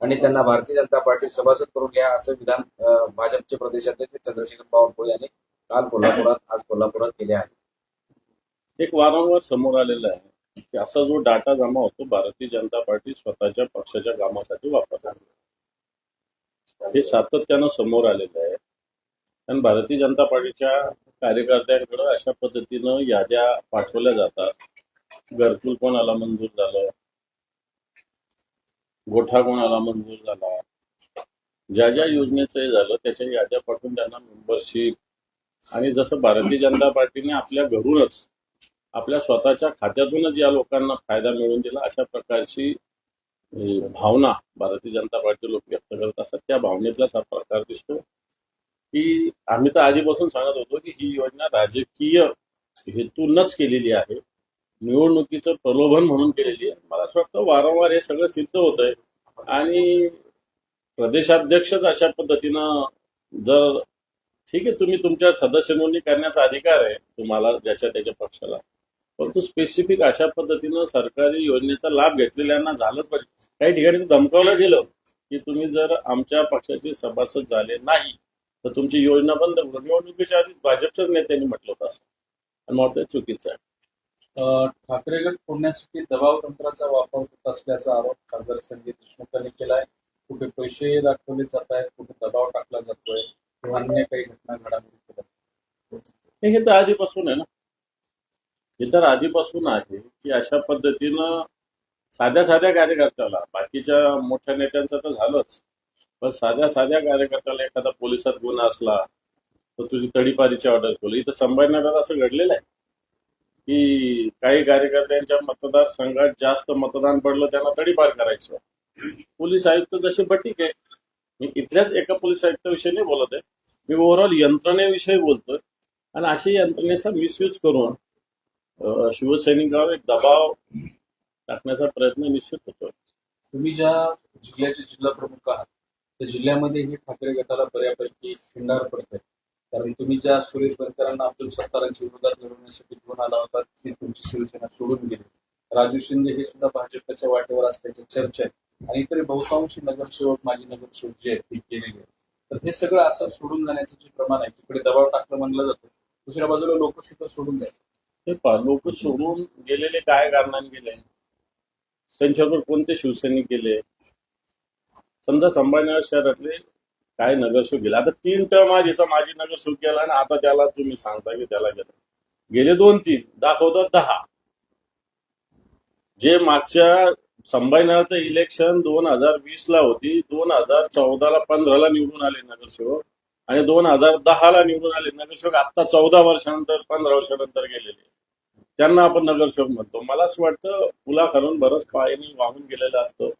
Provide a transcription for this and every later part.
आणि त्यांना भारतीय जनता पार्टी सभासद करून घ्या असं विधान भाजपचे प्रदेशाध्यक्ष चंद्रशेखर बावनकुळे यांनी काल कोल्हापुरात आज कोल्हापुरात केले आहे. एक वारंवार समोर आलेलं आहे की असा जो डाटा जमा होतो भारतीय जनता पार्टी स्वतःच्या पक्षाच्या कामासाठी वापरतात हे सातत्यानं समोर आलेलं आहे. कारण भारतीय जनता पार्टीच्या कार्यकर्त्यांकडे अशा पद्धतीनं याद्या पाठवल्या जातात. घरकुल कोणाला मंजूर झालं? गोठा कोणाला मंजूर झाला? ज्या ज्या योजनेचं हे झालं त्याच्या याद्या पाठवून त्यांना मेंबरशिप आणि जसं भारतीय जनता पार्टीने आपल्या घरूनच आपल्या स्वतःच्या खात्यातूनच या लोकांना फायदा मिळवून दिला अशा प्रकारची भावना भारतीय जनता पार्टी लोक व्यक्त करत असतात. त्या भावनेतलाच हा प्रकार दिसतो. की आम्ही तर आधीपासून सांगत होतो की ही योजना राजकीय हेतूनच केलेली आहे. निवडणुकीचं प्रलोभन म्हणून केलेली आहे. मला असं वाटतं वारंवार हे सगळं सिद्ध होत आहे आणि प्रदेशाध्यक्षच अशा पद्धतीनं जर ठीक आहे तुम्ही तुमच्या सदस्य नोंदणी करण्याचा अधिकार आहे तुम्हाला ज्याच्या त्याच्या पक्षाला. परंतु स्पेसिफिक अशा पद्धतीनं सरकारी योजनेचा लाभ घेतलेल्यांना झालंच पाहिजे. काही ठिकाणी तर धमकावलं गेलं की तुम्ही जर आमच्या पक्षाचे सभासद झाले नाही तर तुमची योजना बंद करू निवडणुकीच्या आधी भाजपच्याच नेत्यांनी म्हटलं होतं असं. आणि मग ते चुकीचं आहे. ठाकरे गट फोडण्यासाठी दबाव तंत्राचा वापर होत असल्याचा आरोप खासदार संजय देशमुख यांनी केलाय. कुठे पैसे दाखवले जात आहेत कुठे दबाव टाकला जातोय किंवा अन्य काही घटना घडामोडी केल्या हे तर आधीपासून आहे ना. हे तर आधीपासून आहे की अशा पद्धतीनं साध्या साध्या कार्यकर्त्याला बाकीच्या मोठ्या नेत्यांचं तर झालंच. पण साध्या साध्या कार्यकर्त्याला एखादा पोलिसात गुन्हा असला तर तुझी तडीपारीची ऑर्डर केली इथं संभाजीनगरात असं घडलेलं आहे. की काही कार्यकर्त्यांच्या मतदारसंघात जास्त मतदान पडलं त्यांना तडीपार करायचं. पोलीस आयुक्त जसे बटीक आहे मी इथल्याच एका पोलीस आयुक्ताविषयी नाही बोलत आहे. मी ओव्हरऑल यंत्रणेविषयी बोलतोय. आणि अशा यंत्रणेचा मिसयूज करून शिवसैनिकांवर एक दबाव टाकण्याचा प्रयत्न निश्चित होतो तुम्ही ज्या जिल्ह्याचे जिल्हा प्रमुख आहात त्या जिल्ह्यामध्ये हे ठाकरे गटाला बऱ्यापैकी खिंडार पडत आहे कारण तुम्ही ज्या सुरेश बनकरांना अब्दुल सत्तारांच्या विरोधात लढवण्यासाठी घेऊन आला होता ती तुमची शिवसेना सोडून गेली. राजू शिंदे हे सुद्धा भाजपच्या वाटेवर असल्याची चर्चा आहे आणि इतर बहुतांशी नगरसेवक माजी नगरसेवक जे आहेत ते गेलेले आहेत तर हे सगळं असं सोडून जाण्याचं जे प्रमाण आहे तिकडे दबाव टाकलं म्हणलं जातं. दुसऱ्या बाजूला लोक सुद्धा सोडून जायचे. हे पहा लोक सोडून गेलेले काय कारणाने गेले? त्यांच्यावर कोणते शिवसैनिक गेले? समजा संभाजीनगर शहरातले काय नगरसेवक गेला आता तीन टर्म आधीचा माजी नगरसेवक गेला आणि आता त्याला तुम्ही सांगता की त्याला गेला गेले दोन तीन. दाखवतात दहा. जे मागच्या संभाजीनगरचं इलेक्शन दोन हजार वीस ला होती. दोन हजार चौदाला पंधराला निवडून आले नगरसेवक. आणि दोन हजार दहाला निवडून आले नगरसेवक. आता चौदा वर्षानंतर पंधरा वर्षानंतर गेलेले. त्यांना आपण नगरसेवक म्हणतो. मला असं वाटतं पुला खालून बरंच पायाने वाहून गेलेलं असतं.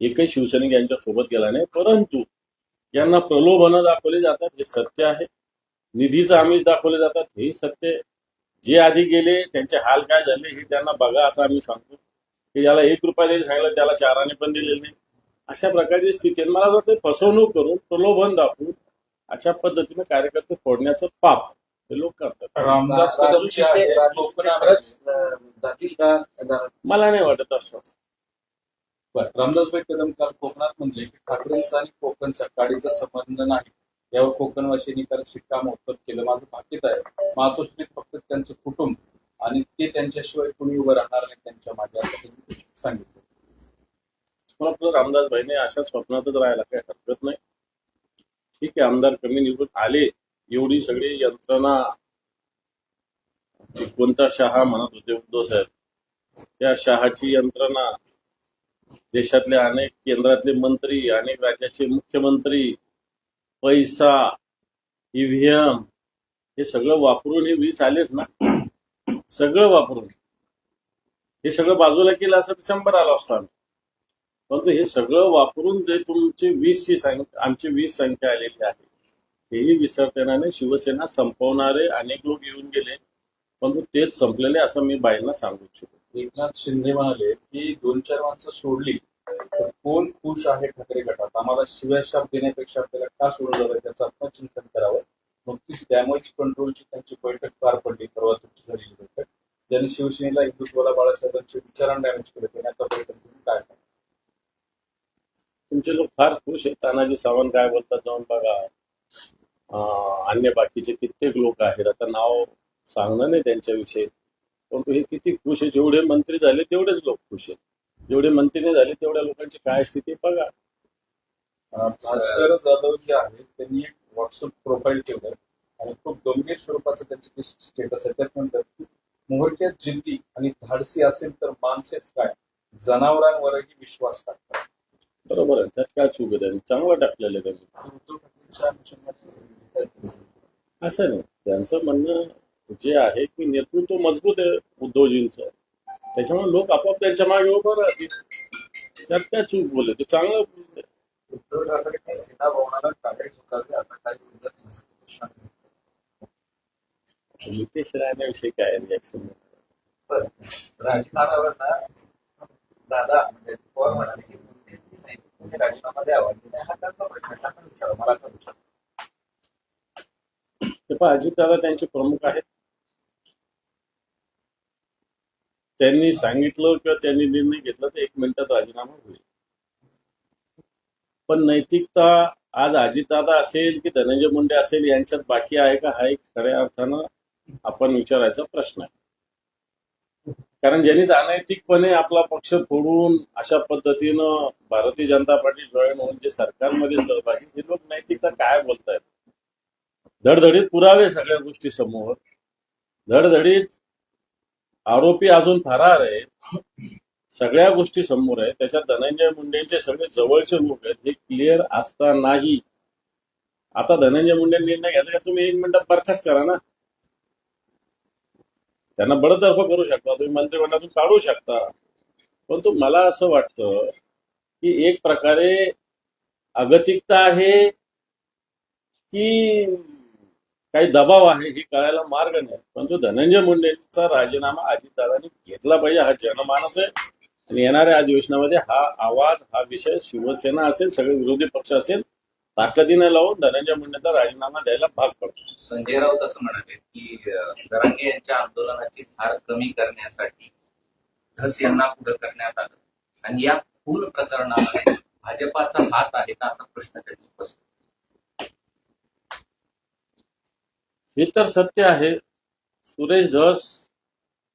एकही शिवसैनिक यांच्या सोबत गेला नाही. परंतु यांना प्रलोभनं दाखवली जातात हे सत्य आहे. निधीचं आमिष दाखवले जातात हेही सत्य जे आधी गेले त्यांचे हाल काय झाले हे त्यांना बघा असं आम्ही सांगतो. की ज्याला एक रुपया द्यायला सांगितलं त्याला चाराने पण दिलेले नाही. अशा प्रकारची स्थिती आहे. मला असं वाटतं फसवणूक करून प्रलोभन दाखवून अशा पद्धतीने कार्यकर्ते फोडण्याचं पाप हे लोक करतात. रामदास जातील का? मला नाही वाटत असं. बरं, रामदासभाई कदम काल कोकणात म्हणले की ठाकरेंचा आणि कोकणचा काडीचा संबंध नाही. यावर कोकणवासियांनी काल शिक्कामोर्तब केलं. माझं भाकीत आहे. मातोश्रीत फक्त त्यांचं कुटुंब आणि ते त्यांच्याशिवाय कुणी उभं राहणार नाही त्यांच्या मागे असं सांगितलं. मला वाटतं रामदास भाईने अशा स्वप्नातच राहायला काही हरकत नाही. ठीक आहे आमदार कमी निवडून आले एवढी सगळी यंत्रणा कोणता शहा म्हणत होते उद्धव साहेब त्या शहाची यंत्रणा देशातले अनेक केंद्रातले मंत्री अनेक राज्याचे मुख्यमंत्री पैसा ईव्हीएम हे सगळं वापरून हे वीस आलेच ना? सगळं वापरून. हे सगळं बाजूला केलं असतं तर शंभर आलो असतो आम्ही. परंतु हे सगळं वापरून जे तुमची वीसची संख्या आमची वीस संख्या आलेली आहे हेही विसर्जनाने शिवसेना संपवणारे अनेक लोक येऊन गेले. परंतु तेच संपलेले असं मी बाईंना सांगू इच्छितो. एकनाथ शिंदे म्हणाले की दोन चार माणसं सोडली तर कोण खुश आहे ठाकरे गटात? आम्हाला शिव्या शाप देण्यापेक्षा आपल्याला का सोडलं जातं? त्याचं आत्मचिंतन करावं. नुकतीच डॅमेज कंट्रोलची त्यांची बैठक पार पडली परवा तुमची झालेली बैठक. ज्यांनी शिवसेनेला हिंदुत्वाला बाळासाहेबांचे विचारांना डॅमेज केले त्यांनी आता बैठक घेऊन काय तुमचे लोक फार खुश आहेत. तानाजी सावंत काय बोलतात जाऊन बघा. अन्य बाकीचे कित्येक लोक आहेत. आता नाव सांगणं नाही त्यांच्याविषयी. परंतु हे किती खुश आहे. जेवढे मंत्री झाले तेवढेच लोक खुश आहेत. जेवढे मंत्री नाही झाले तेवढ्या लोकांची काय स्थिती बघा. भास्कर जाधव जे आहेत त्यांनी एक व्हॉट्सअप प्रोफाईल ठेवलंय. आणि खूप गंभीर स्वरूपाचं त्यांचं स्टेटस आहे. त्यात म्हणतात की मोहरक्यात जिद्दी आणि धाडसी असेल तर माणसेच काय? जनावरांवरही विश्वास टाकतात. बरोबर आहे. त्यात काय चूक आहे त्यांनी चांगलं टाकलेलं आहे त्यांनी. असं नाही. त्यांचं म्हणणं जे आहे की नेतृत्व मजबूत आहे उद्धवजींचं. त्याच्यामुळे लोक आपोआप त्यांच्या मागे उभं राहतील. त्यात काय चूक बोलले? ते चांगलं बोलले. उद्धव सेना भवनाला आता काही आहे. नितेश राण्याविषयी काय रिॲक्शन राजीनाम्यावर दादा म्हणजे पवार म्हणाले की नाही, तुम्ही राजीनामा द्यावा. हा त्यांचा प्रश्न विचारा मला का विचारा ते पण अजितदादा त्यांचे प्रमुख आहेत. त्यांनी सांगितलं किंवा त्यांनी निर्णय घेतला तर एक मिनिटात राजीनामा होईल. पण नैतिकता आज अजितदादा असेल की धनंजय मुंडे असेल यांच्यात बाकी आहे का? हा एक खऱ्या अर्थानं आपण विचारायचा प्रश्न आहे. कारण ज्यांनी अनैतिकपणे आपला पक्ष फोडून अशा पद्धतीनं भारतीय जनता पार्टी जॉईन होऊन जे सरकारमध्ये सहभागी हे लोक नैतिकता काय बोलतायत? धडधडीत पुरावे सगळ्या गोष्टी समोर. धडधडीत आरोपी अजून फरार आहेत. सगळ्या गोष्टी समोर आहेत. त्याच्यात धनंजय मुंडेंचे सगळे जवळचे लोक आहेत. हे क्लिअर असतानाही. आता धनंजय मुंडे निर्णय घेतला का तुम्ही एक मिनिटात बरखास्त करा ना. त्यांना बडतर्फ करू शकता. तुम्ही मंत्रिमंडळातून काढू शकता. परंतु मला असं वाटतं की एक प्रकारे अगतिकता आहे की काही दबाव आहे हे कळायला मार्ग नाही. परंतु धनंजय मुंडेंचा राजीनामा अजितदादांनी घेतला पाहिजे हा जनमानस आहे. आणि येणाऱ्या अधिवेशनामध्ये हा आवाज हा विषय शिवसेना असेल सगळे विरोधी पक्ष असेल ताकदीने लावून धनंजय मुंडेचा राजीनामा द्यायला भाग पडतो. संजय राऊत असं म्हणाले की दरांगे यांच्या आंदोलनाची धार कमी करण्यासाठी धस यांना पुढे करण्यात आलं. आणि या खून प्रकरणामध्ये भाजपाचा हात आहे का असा प्रश्न त्यांनी उपस्थित हे तर सत्य आहे. सुरेश धस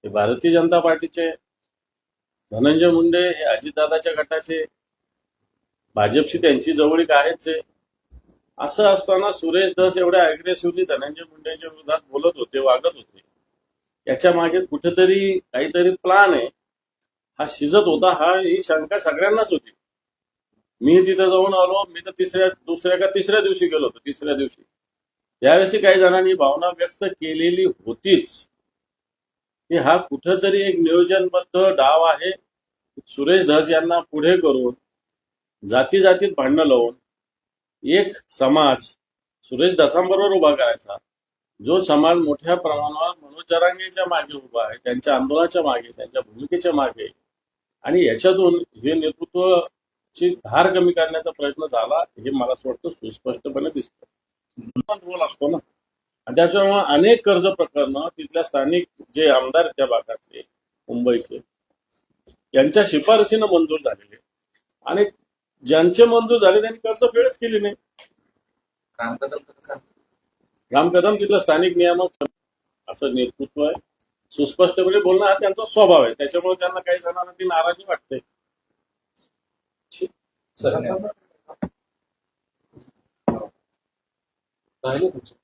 हे भारतीय जनता पार्टीचे धनंजय मुंडे हे अजितदादाच्या गटाचे भाजपशी त्यांची जवळीक आहेच आहे असं असताना सुरेश धस एवढ्या अग्रेसिव्हली धनंजय मुंडेंच्या विरोधात बोलत होते वागत होते. याच्या मागे कुठेतरी काहीतरी प्लान आहे. हा शिजत होता हा ही शंका सगळ्यांनाच होती. मी तिथं जाऊन आलो मी तर तिसऱ्या दुसऱ्या का तिसऱ्या दिवशी गेलो होतो तिसऱ्या दिवशी. त्यावेळेस काही जणांनी भावना व्यक्त केलेली होतीच. की हा कुठंतरी एक नियोजनबद्ध डाव आहे. सुरेश धस यांना पुढे करून जाती जातीत भांडणं लावून एक समाज सुरेश धसांबरोबर उभा करायचा. जो समाज मोठ्या प्रमाणावर मनोज जरांगेच्या मागे उभा आहे त्यांच्या आंदोलनाच्या मागे त्यांच्या भूमिकेच्या मागे. आणि याच्यातून हे नेतृत्वची धार कमी करण्याचा प्रयत्न झाला हे मला असं वाटतं सुस्पष्टपणे दिसतं. रोल असतो ना आणि त्याच्यामुळे अनेक कर्ज प्रकरणं तिथल्या स्थानिक जे आमदार त्या भागातले मुंबईचे यांच्या शिफारसीनं मंजूर झालेले. आणि ज्यांचे मंजूर झाले त्यांनी कर्ज फेडच केली नाही. राम कदम राम कदम तिथलं स्थानिक नियामक असं नेतृत्व आहे. सुस्पष्टपणे बोलणं हा त्यांचा स्वभाव आहे. त्याच्यामुळे त्यांना काही जणांना ती नाराजी वाटते. राहिले तुमचं?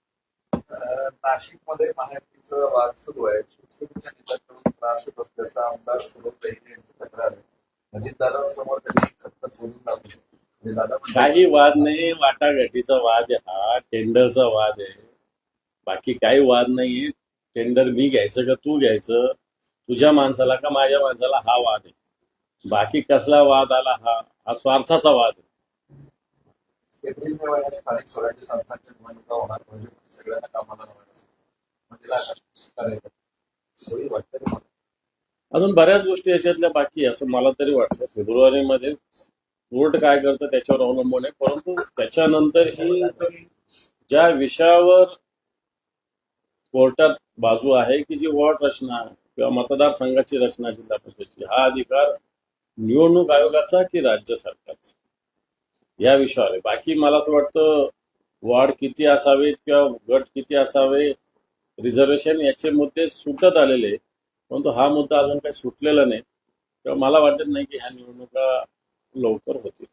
नाशिकमध्ये महायुतीचा वाद सुरू आहे. शिवसेनेच्या नेत्यांकडून त्रास होत असल्याचा आमदार दहिने यांची तक्रार आहे. अजितदादांसमोर त्यांनी बोलून दाखवली म्हणजे काही वाद नाही वाटाघाटीचा वाद आहे हा टेंडरचा वाद आहे. बाकी काही वाद नाही टेंडर मी घ्यायचं का तू घ्यायचं? तुझ्या माणसाला का माझ्या माणसाला हा वाद आहे? बाकी कसला वाद आला हा? हा स्वार्थाचा वाद आहे. एप्रिल मे महिन्यात स्थानिक स्वराज्य संस्थांच्या निवडणुका होणार म्हणजे सगळ्यांना कामाला असेल म्हणजे अजून बऱ्याच गोष्टी याच्यातल्या बाकी असं मला तरी वाटतं. फेब्रुवारी मध्ये कोर्ट काय करतं त्याच्यावर अवलंबून आहे परंतु त्याच्यानंतरही ज्या विषयावर कोर्टात बाजू आहे की जी वॉर्ड रचना किंवा मतदारसंघाची रचना जिल्हा परिषदेची हा अधिकार निवडणूक आयोगाचा की राज्य सरकारचा? या विषयावर आहे. बाकी मला असं वाटतं वाढ किती असावेत किंवा गट किती असावे रिझर्वेशन याचे मुद्दे सुटत आलेले. परंतु हा मुद्दा अजून काही सुटलेला नाही. तेव्हा मला वाटत नाही की ह्या निवडणुका लवकर होतील.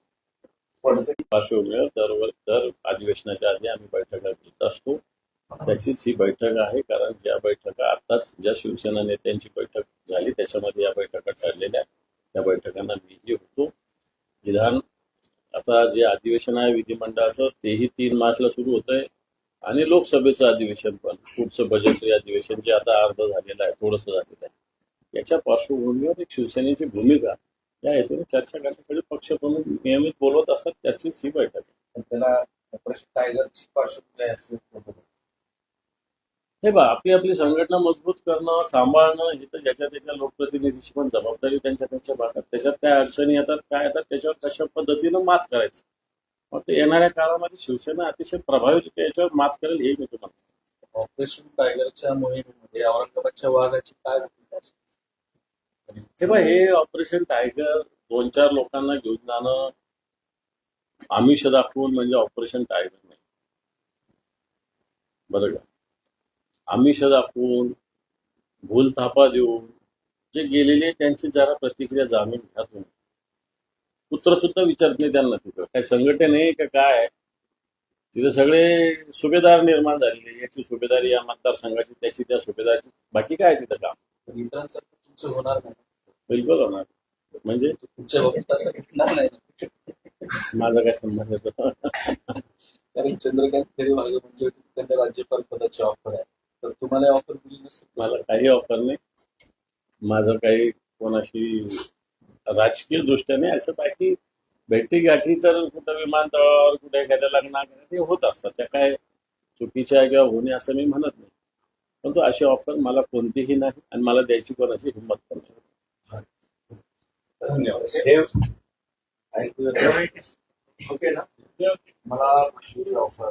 पार्श्वभूमीवर दर दर अधिवेशनाच्या आधी आम्ही बैठका घेत असतो. त्याचीच ही बैठक आहे कारण ज्या बैठका आताच ज्या शिवसेना नेत्यांची बैठक झाली त्याच्यामध्ये या बैठका ठरलेल्या. त्या बैठकांना मीही होतो. विधान आता जे अधिवेशन आहे विधिमंडळाचं तेही तीन मार्चला सुरू होत आहे आणि लोकसभेचं अधिवेशन पण पुढचं बजेटरी अधिवेशन जे आता अर्ध झालेलं आहे थोडंसं झालेलं आहे. याच्या पार्श्वभूमीवर एक शिवसेनेची भूमिका या हेतूने चर्चा करण्यासाठी पक्षप्रमुख नियमित बोलवत असतात त्याचीच ही बैठक पण त्याला प्रश्न टायगरची पार्श्वभूमी असेल हे बा आपली आपली संघटना मजबूत करणं सांभाळणं हे तर ज्याच्या त्याच्या लोकप्रतिनिधीची पण जबाबदारी त्यांच्या त्यांच्या भागात त्याच्यात काय अडचणी येतात काय येतात त्याच्यावर कशा पद्धतीनं मात करायचं मग ते येणाऱ्या काळामध्ये शिवसेना अतिशय प्रभावीरित्या याच्यावर मात करेल हे मी तुम्हाला. ऑपरेशन टायगरच्या मोहिमेमध्ये औरंगाबादच्या वाघाची काय? हे बा हे ऑपरेशन टायगर दोन चार लोकांना घेऊन जाणं आमिष दाखवून म्हणजे ऑपरेशन टायगर नाही बरं का आमिष दाखवून भूल थापा देऊन जे गेलेले त्यांची जरा प्रतिक्रिया जाणून घ्या तुम्ही. पुत्र सुद्धा विचारत नाही त्यांना तिथं. काय संघटन आहे का काय? तिथे सगळे सुभेदार निर्माण झालेले याची सुभेदारी या मतदारसंघाची त्याची त्या सुभेदारची. बाकी काय तिथं काम? तुमचं होणार नाही. बिलकुल होणार. म्हणजे? तुमच्या बाबतीत असं घडणार नाही. माझा काय संबंध येतो कारण चंद्रकांत खैरे मागे म्हणजे त्यांना राज्यपाल पदाची ऑफर आहे. तर तुम्हाला ऑफर दिली नसेल मला काही ऑफर नाही. माझं काही कोणाशी राजकीय दृष्ट्याने असं बाकी भेटी गाठी तर कुठं विमानतळावर कुठे एखाद्या लग्नात ते होत असतात. त्या काय चुकीच्या किंवा होणे असं मी म्हणत नाही. परंतु अशी ऑफर मला कोणतीही नाही आणि मला द्यायची कोणाची हिंमत पण नाही. धन्यवाद. ओके ना? मला ऑफर